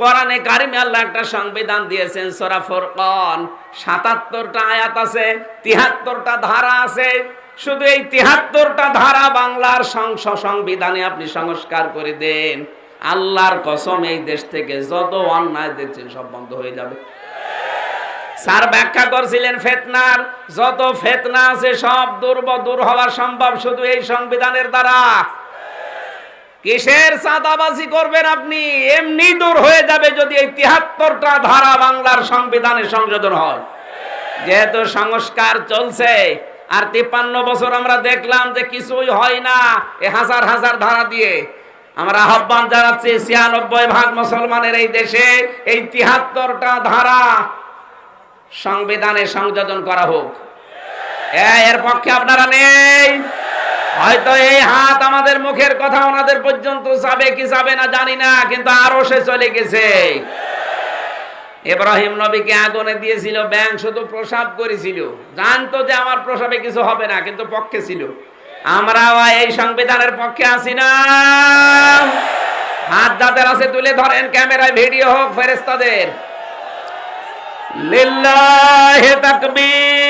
কোরআনে কারিমে আল্লাহ একটা সংবিধান দিয়েছেন, সূরা ফুরকান। 77টা আয়াত আছে 73টা ধারা আছে। শুধু এই 73টা ধারা বাংলার সংস- সংবিধানে আপনি সংস্কার করে দেন। আল্লাহর কসম, এই দেশ থেকে যত অন্যায় দেখছেন সব বন্ধ হয়ে যাবে। স্যার ব্যাখ্যা করছিলেন ফেতনার, যত ফেতনা আছে সব দুর্ব দূর হওয়া সম্ভব, শুধু এই সংবিধানের দ্বারা। কিসের চাঁদাবাজি করবেন আপনি? এমনি দূর হয়ে যাবে যদি এই তিহাত্তরটা ধারা বাংলার সংবিধানে সংযোজন হয়। যেহেতু সংস্কার চলছে, আর তিপ্পান্ন বছর আমরা দেখলাম যে কিছুই হয় না এ হাজার হাজার ধারা দিয়ে। আমরা আহ্বান জানাচ্ছি ছিয়ানব্বই ভাগ মুসলমানের এই দেশে এই তিহাত্তরটা ধারা সংবিধানে সংযোজন করা হোক। এর পক্ষে আপনারা নেই। হয়তো এই হাত আমাদের মুখের কথা ওনাদের পর্যন্ত যাবে কি যাবে না জানি না, কিন্তু আরও সে চলে গেছে। ইব্রাহিম নবীকে আগুনে দিয়েছিল ব্যাং শুধু প্রসাব করেছিল। জানতো যে আমার প্রসাবে কিছু হবে না, কিন্তু পক্ষে ছিল। আমরাও এই সংবিধানের পক্ষে আছি না। হাত যাদের আছে, তুলে ধরেন ক্যামেরায়, ভিডিও হোক ফেরেস্তাদের লিল্লাহি তাকবীর।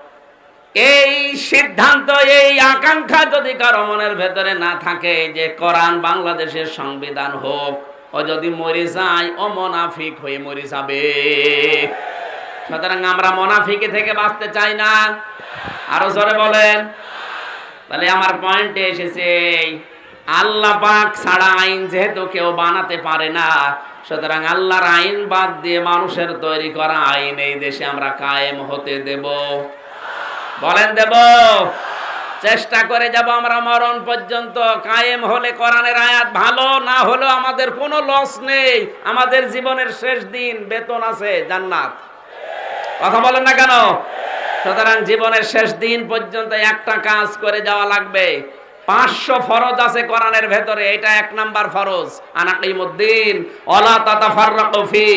এই সিদ্ধান্ত, এই আকাঙ্ক্ষা যদি কারও মনের ভেতরে না থাকে যে কোরআন বাংলাদেশের সংবিধান হোক, ও যদি মরে যায়, ও মোনাফিক হয়ে মরে যাবে। সুতরাং আমরা মোনাফিকে থেকে বাঁচতে চাই না। আরও জোরে বলেন। তাহলে আমার পয়েন্টে এসেছে, আল্লাহ পাক ছাড়া আইন যেহেতু কেউ বানাতে পারে না, সুতরাং আল্লাহর আইন বাদ দিয়ে মানুষের তৈরি করা আইন এই দেশে আমরা কায়েম হতে দেব। বলেন দেব, চেষ্টা করে যাব আমরা মরণ পর্যন্ত। কায়েম হলে কোরআনের আয়াত ভালো, না হলেও আমাদের কোনো লস নেই। আমাদের জীবনের শেষ দিন বেতন আছে জান্নাত। কথা বলেন না কেন? সুতরাং জীবনের শেষ দিন পর্যন্ত একটা কাজ করে যাওয়া লাগবে। পাঁচশো ফরজ আছে কোরআনের ভেতরে, এটা এক নাম্বার ফরজ। আনাকিমুদ্দিন অলা তাতাফাররাকু ফি।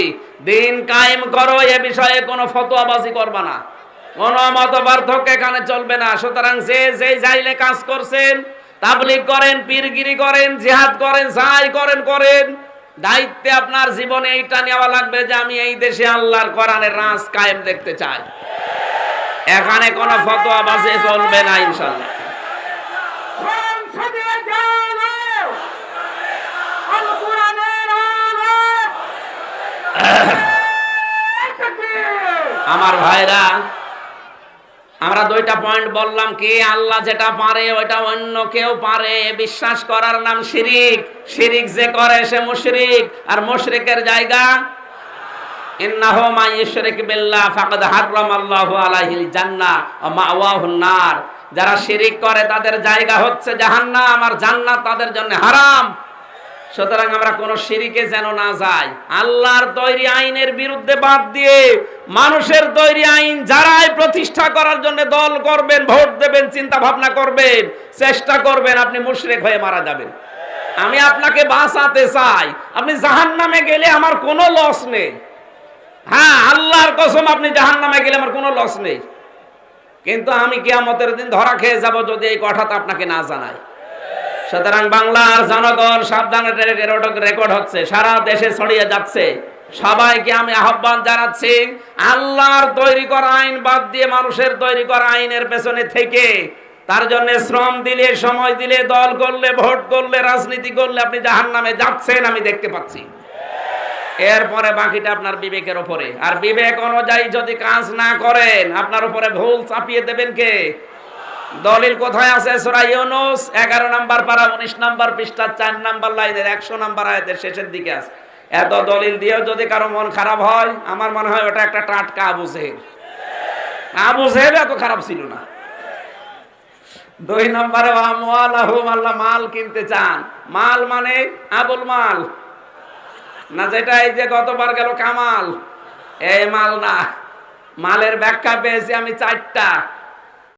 দিন কায়েম করো, এ বিষয়ে কোনো ফতোয়াবাজি করবা না। কোনো মত পার্থক্য এখানে চলবে না। সুতরাং যে যে যাইলে কাজ করছেন তাবলিগ করেন পীরগিরি করেন জিহাদ করেন যাই করেন করেন। দায়িত্বে আপনার জীবনে এইটা নেওয়া লাগবে যে আমি এই দেশে আল্লাহর কোরআনের রাজ কায়েম দেখতে চাই। এখানে কোনো ফতোয়া বাজে চলবে না ইনশাল্লাহ আমার ভাইরা আমরা দুইটা পয়েন্ট বললাম কি, আল্লাহ যেটা পারে ওইটা অন্য কেউ পারে। বিশ্বাস করার নাম শিরিক। শিরিক যে করে সে মুশরিক। আর মুশরিকের জায়গা? মা বিল্লাহ যারা শিরিক করে তাদের জায়গা হচ্ছে জাহান্নাম আর জান্নাত তাদের জন্য হারাম। সুতরাং আমরা কোন শিরিকে যেন না যাই। আল্লাহর তৈরি আইনের বিরুদ্ধে বাদ দিয়ে মানুষের তৈরি আইন যারাই প্রতিষ্ঠা করার জন্য দল করবেন, ভোট দেবেন চিন্তা ভাবনা করবেন, চেষ্টা করবেন, আপনি মুশরিক হয়ে মারা যাবেন। আমি আপনাকে বাঁচাতে চাই। আপনি জাহান্নামে গেলে আমার কোনো লস নেই। হ্যাঁ আল্লাহর কসম, আপনি জাহান্নামে গেলে আমার কোনো লস নেই। কিন্তু আমি কিয়ামতের দিন ধরা খেয়ে যাব যদি এই কথাটা আপনাকে না জানাই। সুতরাং বাংলার জনগণ সাবধানে রেকর্ড হচ্ছে, সারা দেশে ছড়িয়ে যাচ্ছে। সবাইকে আমি আহ্বান জানাচ্ছি, আল্লাহর তৈরি করা আইন বাদ দিয়ে মানুষের তৈরি করা আইনের পেছনে থেকে। তার জন্য শ্রম দিলে, সময় দিলে, দল করলে, ভোট করলে, রাজনীতি করলে আপনি জাহান নামে যাচ্ছেন আমি দেখতে পাচ্ছি। এরপরে বাকিটা আপনার বিবেকের উপরে। আর বিবেক অনুযায়ী যদি কাজ না করেন, আপনার উপরে ভুল চাপিয়ে দেবেন কে? দলিল কোথায় আছে? সূরা ইউনুস 11 নাম্বার পারা 19 নাম্বার পৃষ্ঠা 4 নাম্বার লাইনের 100 নাম্বার আয়াতের শেষের দিকে আছে। এত দলিল দিয়েও যদি কারও মন খারাপ হয়, আমার মনে হয় ওটা একটা টাটকা আবু জেহেল। আবু জেহেল এত খারাপ ছিল না। দুই নম্বরে আল্লাহ মাল কিনতে চান। মাল মানে আবুল মাল। না, যেটা এই যে গতবার গেল কামাল। এই মাল না। মালের ব্যাখ্যা পেয়েছি আমি চারটা।